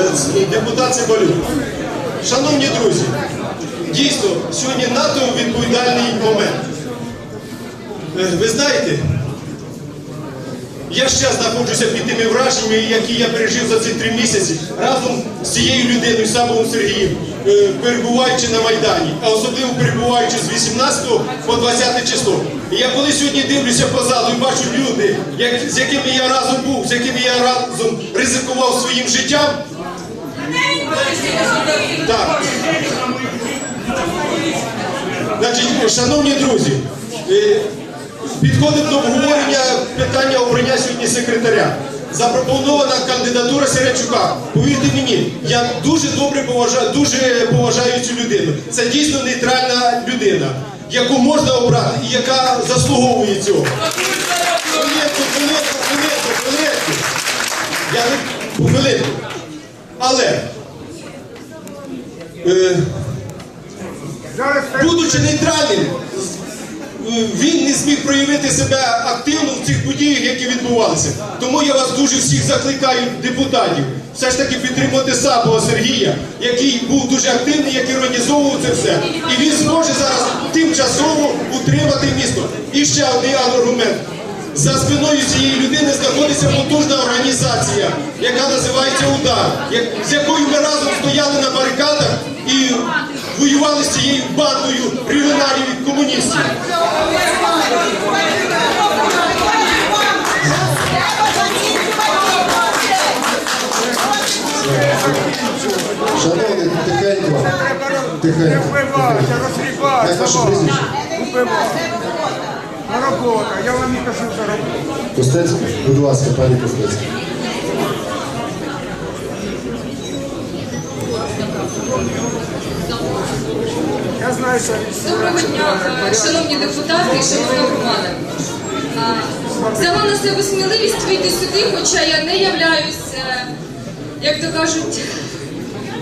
е, депутат Цибалюк. Шановні друзі, дійсно, сьогодні надто відповідальний момент. Е, Ви знаєте, я ще знаходжуся під тими враженнями, які я пережив за ці три місяці разом з цією людиною, Сабовим Сергієм, е, перебуваючи на Майдані, а особливо перебуваючи з 18 по 20 число. Я коли сьогодні дивлюся по залу і бачу люди, як, з якими я разом був, з якими я разом ризикував своїм життям. Так. Значить, шановні друзі, е, підходимо до обговорення питання обрання сьогодні секретаря. Запропонована кандидатура Середчука. Повірте мені, я дуже добре поважаю, дуже поважаю цю людину. Це дійсно нейтральна людина, яку можна обрати і яка заслуговує цього. Хвилинку, хвилинку, хвилинку, хвилинку. Я хвилинку. Але будучи нейтральним, е, він не зміг проявити себе активно в цих подіях, які відбувалися. Тому я вас дуже всіх закликаю, депутатів, все ж таки підтримати Сапова Сергія, який був дуже активний, який організовував це все. І він зможе зараз тимчасово утримати місто. І ще один аргумент. За спиною цієї людини знаходиться потужна організація, яка називається Удар, з якою ми разом стояли на барикадах воювали з цією бандою регіоналів і комуністів. Шановний, тихенько. Тихенько. Як ваше прізвище? Робота, я вам не кажу за роботу. Костецький? Будь ласка, пані Костецький. Я знаю, що Доброго дня, шановні депутати і шановна громада. Взяла на себе сміливість вийти сюди, хоча я не являюсь, е, як то кажуть,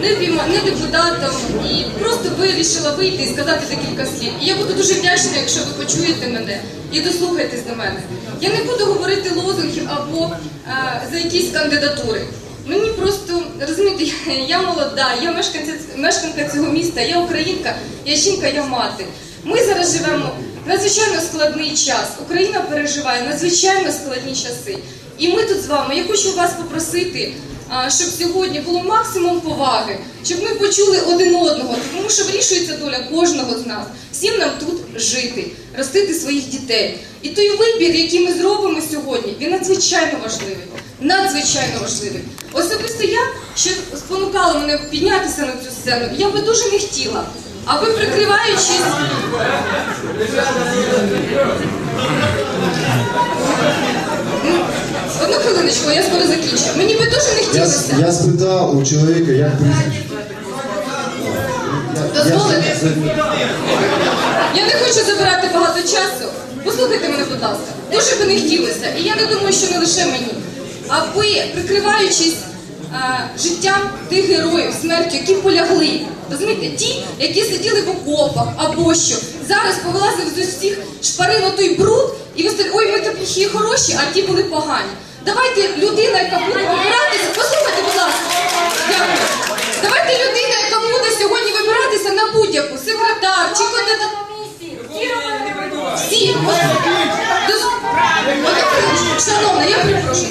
не, депутатом і просто вирішила вийти і сказати декілька слів. І я буду дуже вдячна, якщо ви почуєте мене і дослухаєтесь до мене. Я не буду говорити лозунгів або е, за якісь кандидатури. Мені просто розумієте, я молода, я мешканця, мешканка цього міста, я українка, я жінка, я мати. Ми зараз живемо в надзвичайно складний час. Україна переживає надзвичайно складні часи. І ми тут з вами. Я хочу вас попросити, щоб сьогодні було максимум поваги, щоб ми почули один одного, тому що вирішується доля кожного з нас. Всім нам тут жити, ростити своїх дітей. І той вибір, який ми зробимо сьогодні, він надзвичайно важливий. Надзвичайно важливий. Особисто я, що спонукало мене піднятися на цю сцену, я би дуже не хотіла. А ви прикриваючись. Ну, Одну хвилиночку, я скоро закінчу. Мені би дуже не хотілося. я спитав у чоловіка, як. Я- я- Дозволите? я- Я не хочу забирати багато часу. Послухайте мене, будь ласка. Дуже би не хотілося. І я не думаю, що не лише мені. А ви, прикриваючись а, життям тих героїв, смертю, які полягли. Розумієте, ті, які сиділи в окопах або що, зараз повилазив з усіх шпарин той бруд, і ви стали, ой, ми такі хороші, а ті були погані. Давайте людина, яка буде вибиратися, послухайте, будь ласка. Дякую. Давайте людина, яка буде сьогодні вибиратися на будь-яку секретар чи кандидат. Всі. Шановна, я перепрошую.